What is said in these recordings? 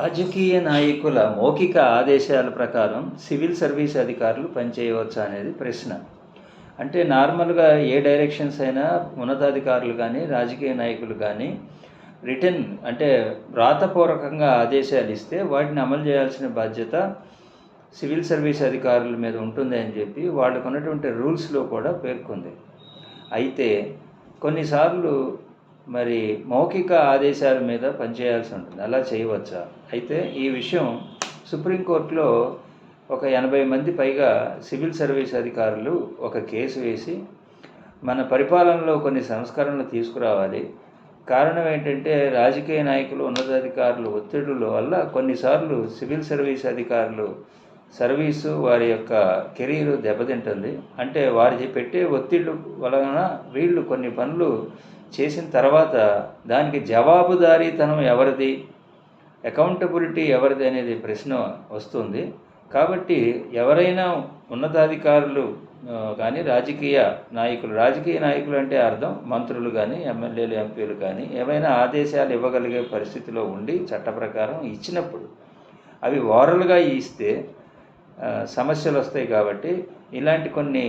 రాజకీయ నాయకుల మౌఖిక ఆదేశాల ప్రకారం సివిల్ సర్వీస్ అధికారులు పనిచేయవచ్చా అనేది ప్రశ్న. అంటే నార్మల్గా ఏ డైరెక్షన్స్ అయినా ఉన్నతాధికారులు కానీ రాజకీయ నాయకులు కానీ రిటర్న్ అంటే వ్రాతపూర్వకంగా ఆదేశాలు ఇస్తే వాటిని అమలు చేయాల్సిన బాధ్యత సివిల్ సర్వీస్ అధికారుల మీద ఉంటుంది అని చెప్పి వాళ్ళకు ఉన్నటువంటి రూల్స్లో కూడా పేర్కొంది. అయితే కొన్నిసార్లు మరి మౌఖిక ఆదేశాల మీద పనిచేయాల్సి ఉంటుంది. అలా చేయవచ్చా? అయితే ఈ విషయం సుప్రీంకోర్టులో ఒక ఎనభై మంది పైగా సివిల్ సర్వీస్ అధికారులు ఒక కేసు వేసి మన పరిపాలనలో కొన్ని సంస్కరణలు తీసుకురావాలి. కారణం ఏంటంటే రాజకీయ నాయకులు ఉన్నతాధికారులు ఒత్తిడుల వల్ల కొన్నిసార్లు సివిల్ సర్వీస్ అధికారులు సర్వీసు వారి యొక్క కెరీర్ దెబ్బతింటుంది. అంటే వారి పెట్టే ఒత్తిళ్ళు వలన వీళ్ళు కొన్ని పనులు చేసిన తర్వాత దానికి జవాబుదారీతనం ఎవరిది? అకౌంటబిలిటీ ఎవరిది అనేది ప్రశ్న వస్తుంది. కాబట్టి ఎవరైనా ఉన్నతాధికారులు కానీ రాజకీయ నాయకులు రాజకీయ నాయకులు అంటే అర్థం మంత్రులు కానీ ఎమ్మెల్యేలు ఎంపీలు కానీ ఏమైనా ఆదేశాలు ఇవ్వగలిగే పరిస్థితిలో ఉండి చట్ట ప్రకారం ఇచ్చినప్పుడు అవి ఓరల్గా ఇస్తే సమస్యలు వస్తాయి కాబట్టి ఇలాంటి కొన్ని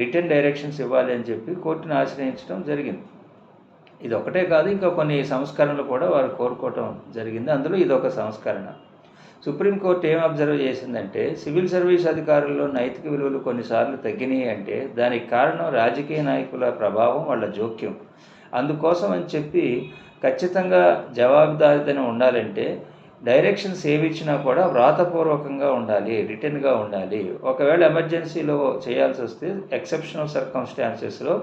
రిటర్న్ డైరెక్షన్స్ ఇవ్వాలి అని చెప్పి కోర్టును ఆశ్రయించడం జరిగింది. ఇది ఒకటే కాదు ఇంకా కొన్ని సంస్కరణలు కూడా వారు కోరుకోవటం జరిగింది. అందులో ఇది ఒక సంస్కరణ. సుప్రీంకోర్టు ఏం అబ్జర్వ్ చేసిందంటే సివిల్ సర్వీస్ అధికారుల్లో నైతిక విలువలు కొన్నిసార్లు తగ్గినాయి అంటే దానికి కారణం రాజకీయ నాయకుల ప్రభావం వాళ్ళ జోక్యం. అందుకోసం అని చెప్పి ఖచ్చితంగా జవాబుదారితనం ఉండాలంటే డైరెక్షన్స్ ఏవి ఇచ్చినా కూడా వ్రాతపూర్వకంగా ఉండాలి రిటర్న్గా ఉండాలి. ఒకవేళ ఎమర్జెన్సీలో చేయాల్సి వస్తే ఎక్సెప్షనల్ సర్కమ్స్టాన్సెస్లో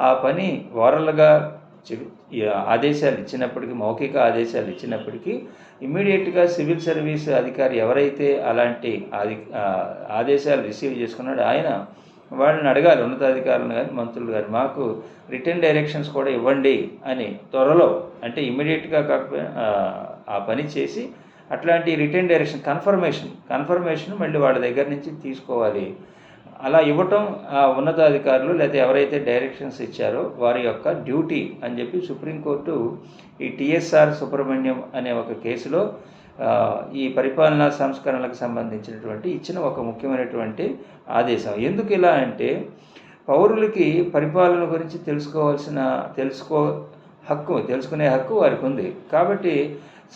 ఆ పని ఓరల్గా ఆదేశాలు ఇచ్చినప్పటికీ మౌఖిక ఆదేశాలు ఇచ్చినప్పటికీ ఇమ్మీడియట్గా సివిల్ సర్వీస్ అధికారి ఎవరైతే అలాంటి ఆది ఆదేశాలు రిసీవ్ చేసుకున్నాడో ఆయన వాళ్ళని అడగాలి ఉన్నతాధికారులను కానీ మంత్రులు కానీ మాకు రిటర్న్ డైరెక్షన్స్ కూడా ఇవ్వండి అని త్వరలో అంటే ఇమ్మీడియట్గా కాకపోయినా ఆ, పని చేసి అట్లాంటి రిటర్న్ డైరెక్షన్ కన్ఫర్మేషన్ కన్ఫర్మేషన్ మళ్ళీ వాళ్ళ దగ్గర నుంచి తీసుకోవాలి. అలా ఇవ్వటం ఆ ఉన్నతాధికారులు లేదా ఎవరైతే డైరెక్షన్స్ ఇచ్చారో వారి యొక్క డ్యూటీ అని చెప్పి సుప్రీంకోర్టు ఈ టిఎస్ఆర్ సుబ్రహ్మణ్యం అనే ఒక కేసులో ఈ పరిపాలనా సంస్కరణలకు సంబంధించినటువంటి ఇచ్చిన ఒక ముఖ్యమైనటువంటి ఆదేశం. ఎందుకు ఇలా అంటే పౌరులకి పరిపాలన గురించి తెలుసుకోవాల్సిన తెలుసుకో హక్కు తెలుసుకునే హక్కు వారికి ఉంది. కాబట్టి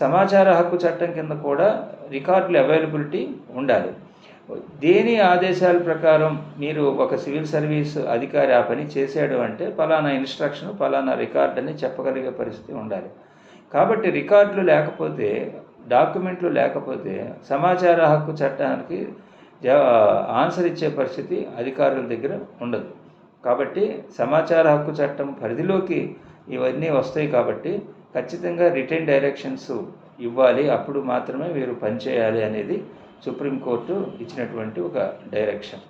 సమాచార హక్కు చట్టం కింద కూడా రికార్డులు అవైలబిలిటీ ఉండాలి. దేని ఆదేశాల ప్రకారం మీరు ఒక సివిల్ సర్వీస్ అధికారి ఆ పని చేశాడు అంటే ఫలానా ఇన్స్ట్రక్షన్ ఫలానా రికార్డ్ అని చెప్పగలిగే పరిస్థితి ఉండాలి. కాబట్టి రికార్డులు లేకపోతే డాక్యుమెంట్లు లేకపోతే సమాచార హక్కు చట్టానికి జ ఆన్సర్ ఇచ్చే పరిస్థితి అధికారుల దగ్గర ఉండదు. కాబట్టి సమాచార హక్కు చట్టం పరిధిలోకి ఇవన్నీ వస్తాయి కాబట్టి ఖచ్చితంగా రిటర్న్ డైరెక్షన్స్ ఇవ్వాలి. అప్పుడు మాత్రమే వీరు పనిచేయాలి అనేది సుప్రీంకోర్టు ఇచ్చినటువంటి ఒక డైరెక్షన్.